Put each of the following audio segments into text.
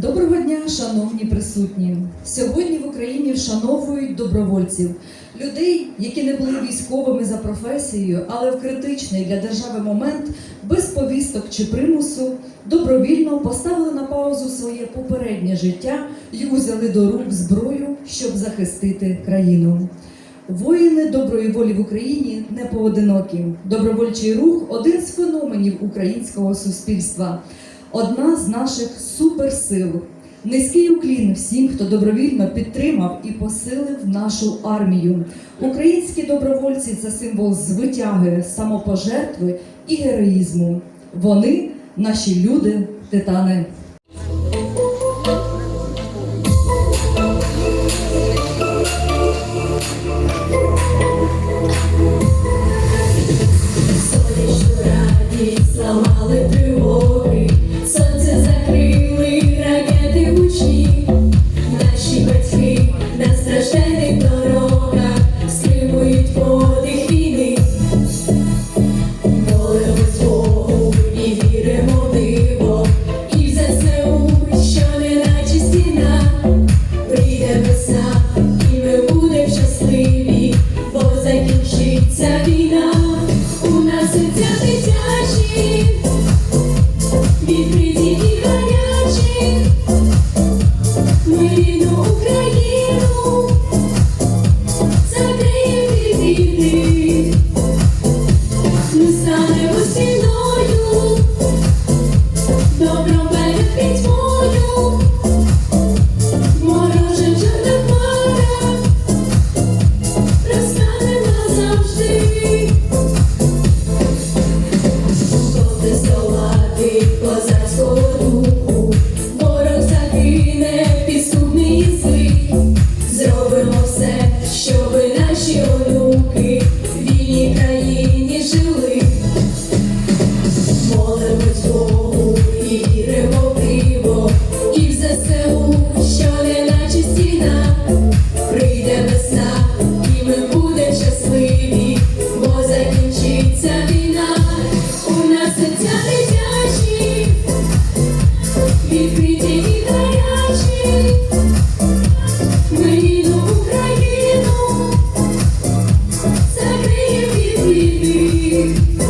Доброго дня, шановні присутні. Сьогодні в Україні вшановують добровольців, людей, які не були військовими за професією, але в критичний для держави момент без повісток чи примусу добровільно поставили на паузу своє попереднє життя і узяли до рук зброю, щоб захистити країну. Воїни доброї волі в Україні не поодинокі. Добровольчий рух один з феноменів українського суспільства, одна з наших суперсил. Низький уклін всім, хто добровільно підтримав і посилив нашу армію. Українські добровольці це символ звитяги, самопожертви і героїзму. Вони наші люди, титани. Сонячну need.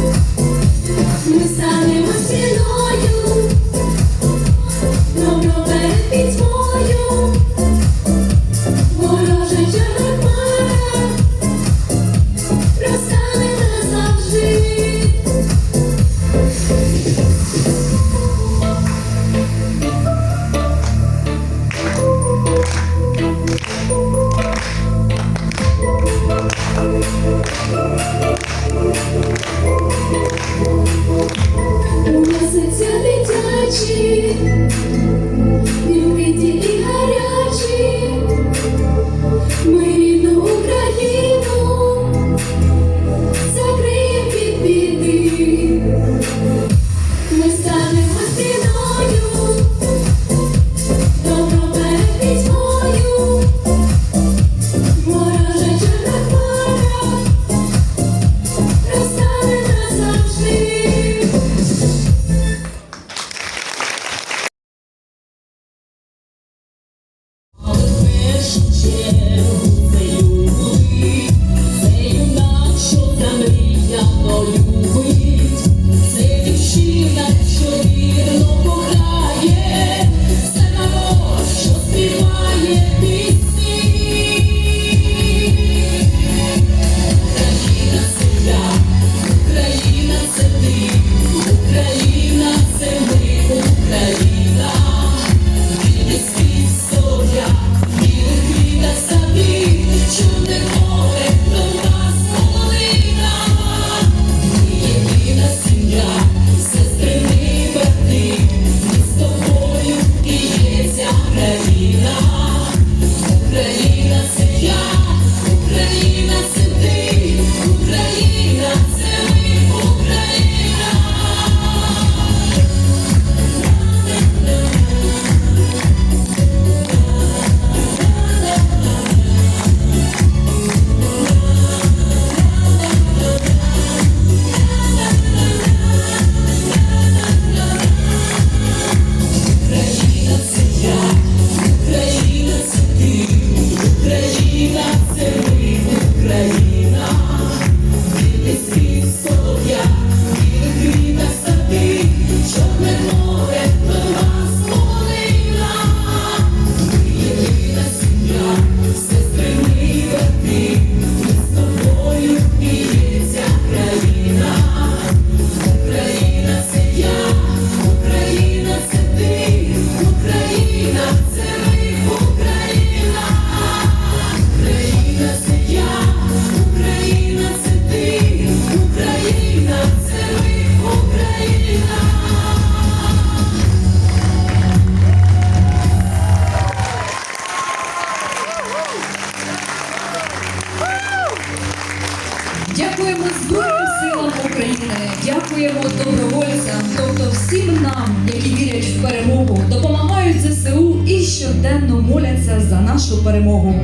Дякуємо Збройним силам України, дякуємо добровольцям, тобто всім нам, які вірять в перемогу, допомагають ЗСУ і щоденно моляться за нашу перемогу.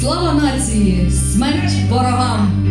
Слава нації! Смерть ворогам!